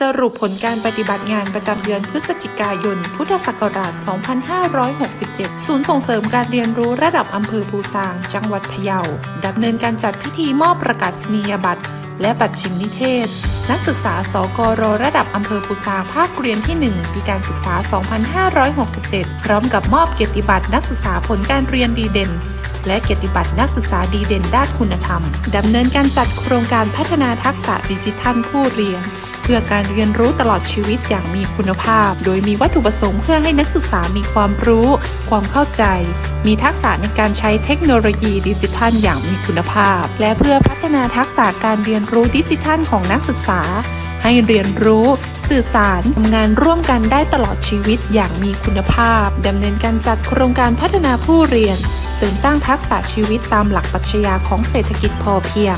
สรุปผลการปฏิบัติงานประจำเดือนพฤศจิกายน พุทธศักราช 2567 ศูนย์ส่งเสริมการเรียนรู้ระดับอำเภอภูซาง จังหวัดพะเยาดำเนินการจัดพิธีมอบประกาศนียบัตร และบัตรชิมนิเทศ นักศึกษาสกรระดับอำเภอภูซางภาคเรียนที่ 1 ปีการศึกษา 2567 พร้อมกับมอบเกียรติบัตรนักศึกษาผลการเรียนดีเด่น และเกียรติบัตรนักศึกษาดีเด่นด้านคุณธรรม ดำเนินการจัดโครงการพัฒนาทักษะดิจิทัลผู้เรียน เพื่อการเรียนรู้ตลอดชีวิตอย่างมีคุณภาพ โดยมีวัตถุประสงค์เพื่อให้นักศึกษามีความรู้ ความเข้าใจ มีทักษะในการใช้เทคโนโลยีดิจิทัลอย่างมีคุณภาพ และเพื่อพัฒนาทักษะการเรียนรู้ดิจิทัลของนักศึกษาให้เรียนรู้ สื่อสารทำงานร่วมกันได้ตลอดชีวิตอย่างมีคุณภาพดำเนินการจัดโครงการพัฒนาผู้เรียน เสริมสร้างทักษะชีวิตตามหลักปรัชญาของเศรษฐกิจพอเพียง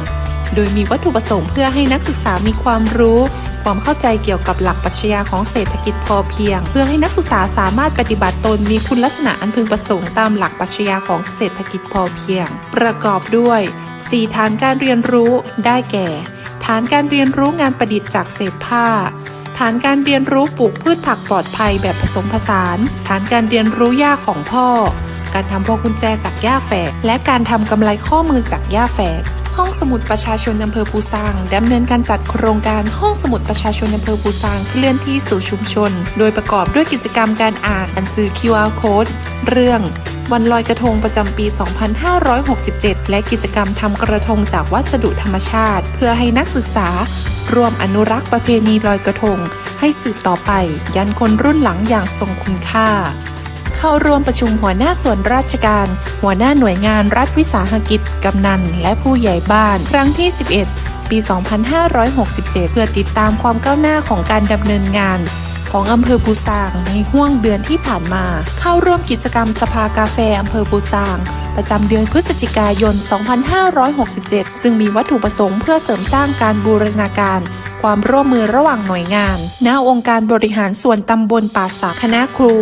โดยมีวัตถุประสงค์เพื่อให้นักศึกษามีความรู้ ความเข้าใจเกี่ยวกับหลักปรัชญาของเศรษฐกิจพอเพียง เพื่อให้นักศึกษาสามารถปฏิบัติตนมีคุณลักษณะอันพึงประสงค์ตามหลักปรัชญาของเศรษฐกิจพอเพียง ประกอบด้วย 4 ฐานการเรียนรู้ได้แก่ ฐานการเรียนรู้งานประดิษฐ์จากเศษผ้าฐานการเรียนรู้ปลูกพืชผักปลอดภัยแบบผสมผสาน ฐานการเรียนรู้หญ้าของพ่อ การทำพวงกุญแจจากหญ้าแฝก และการทำกำไรข้อมือจากหญ้าแฝกห้องสมุดประชาชนอำเภอปูซางดำเนินการจัดโครงการห้องสมุดประชาชนอำเภอปูซางเคลื่อนที่สู่ชุมชน โดยประกอบด้วยกิจกรรมการอ่านหนังสือ QR code เรื่องวันลอยกระทงประจำปี 2567 และกิจกรรมทำกระทงจากวัสดุธรรมชาติ เพื่อให้นักศึกษาร่วมอนุรักษ์ประเพณีลอยกระทง ให้สืบต่อไป ยันคนรุ่นหลังอย่างทรงคุณค่า เข้าร่วมประชุมหัวหน้าส่วนราชการ หัวหน้าหน่วยงานรัฐวิสาหกิจกำนัน และผู้ใหญ่บ้าน ครั้งที่ 11 ปี 2567 เพื่อติดตามความก้าวหน้าของการดำเนินงาน ของอำเภอปูซางในห่วงเดือนที่ผ่านมา เข้าร่วมกิจกรรมสภากาแฟอำเภอปูซาง ประจำเดือนพฤศจิกายน 2567 ซึ่งมีวัตถุประสงค์เพื่อเสริมสร้างการบูรณาการความร่วมมือระหว่างหน่วยงาน ณ องค์การบริหารส่วนตำบลป่าสักคณะครู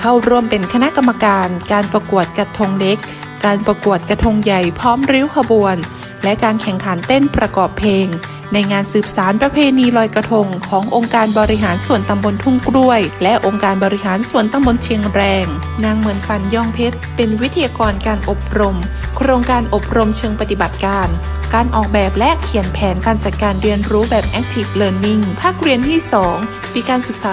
เข้าร่วมเป็นคณะกรรมการ การประกวดกระทงเล็ก การประกวดกระทงใหญ่พร้อมริ้วขบวน และการแข่งขันเต้นประกอบเพลง ในงานสืบสารประเพณีลอยกระทง ขององค์การบริหารส่วนตำบลทุ่งกล้วย และองค์การบริหารส่วนตำบลเชียงแรง นางเหมือนฟันย่องเพชร เป็นวิทยากรการอบรม โครงการอบรมเชิงปฏิบัติการการออกแบบและเขียนแผนการจัดการเรียนรู้แบบ Active Learning ภาคเรียนที่ 2 ปีการศึกษา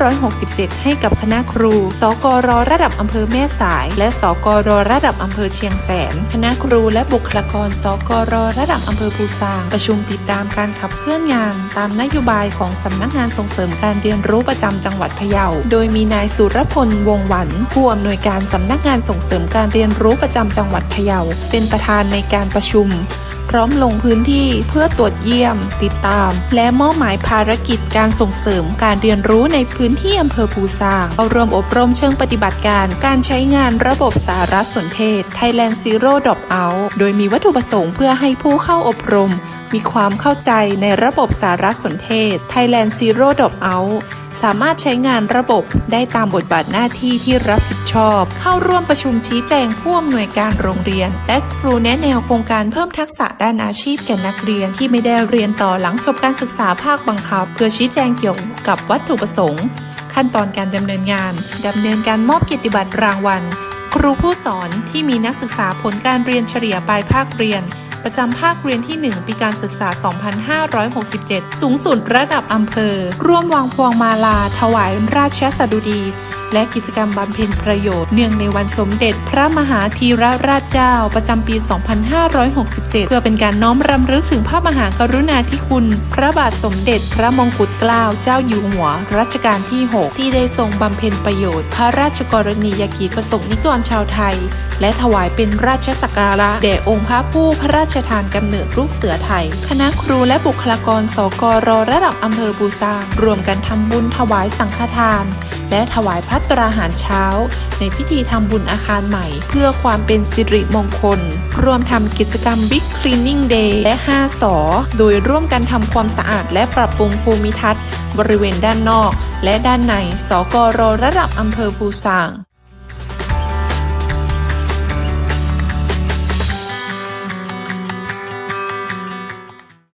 2567 ให้กับคณะครู สกรระดับอำเภอแม่สาย และสกรระดับอำเภอเชียงแสน คณะครูและบุคลากร สกรระดับอำเภอภูซาง ประชุมติดตามการขับเคลื่อนงาน ตามนโยบายของสำนักงานส่งเสริมการเรียนรู้ประจำจังหวัดพะเยา โดยมีนายสุรพล วงหวัน ผู้อำนวยการสำนักงานส่งเสริมการเรียนรู้ประจำจังหวัดพะเยา เป็นประธานในการประชุม พร้อมลงพื้นที่เพื่อตรวจเยี่ยม ติดตาม และมอบหมายภารกิจการส่งเสริมการเรียนรู้ในพื้นที่อำเภอภูซางเอารวมอบรมเชิงปฏิบัติการ การใช้งานระบบสารสนเทศ Thailand Zero Drop Out โดยมีวัตถุประสงค์เพื่อให้ผู้เข้าอบรม มีความเข้าใจในระบบสารสนเทศ Thailand Zero Drop Out สามารถใช้งานระบบได้ตามบทบาทหน้าที่ที่รับผิดชอบ เข้าร่วมประชุมชี้แจงผู้อำนวยการโรงเรียน และครูแนะแนวโครงการเพิ่มทักษะด้านอาชีพแก่นักเรียนที่ไม่ได้เรียนต่อหลังจบการศึกษาภาคบังคับ เพื่อชี้แจงเกี่ยวกับวัตถุประสงค์ ขั้นตอนการดำเนินงานดำเนินการมอบเกียรติบัตรรางวัล ครูผู้สอนที่มีนักศึกษาผลการเรียนเฉลี่ยปลายภาคเรียน ประจำภาคเรียนที่ 1 ปีการศึกษา 2567 สูงสุดระดับอำเภอ ร่วมวางพวงมาลา ถวายราชสดุดี และกิจกรรมบำเพ็ญประโยชน์เนื่องในวันสมเด็จพระมหาธีรราชเจ้า ประจำปี 2567 เพื่อเป็นการน้อมรำลึกถึงพระมหากรุณาธิคุณ พระบาทสมเด็จพระมงกุฎเกล้าเจ้าอยู่หัว รัชกาลที่ 6 ที่ได้ทรงบำเพ็ญประโยชน์ พระราชกรณียกิจประสบนิกรชาวไทย และถวายเป็นราชสักการะแด่องค์พระผู้พระราชทานกำเนิดลูกเสือไทย คณะครูและบุคลากรสกรระดับอำเภอบูซางรวมกันทำบุญถวายสังฆทาน และถวายพัตตราหารเช้า ในพิธีทำบุญอาคารใหม่ เพื่อความเป็นสิริมงคล รวมทำกิจกรรม Big Cleaning Day และ 5สอโดยร่วมกันทำความสะอาดและปรับปรุงภูมิทัศน์ บริเวณด้านนอก และด้านในสกรระดับอำเภอภูซาง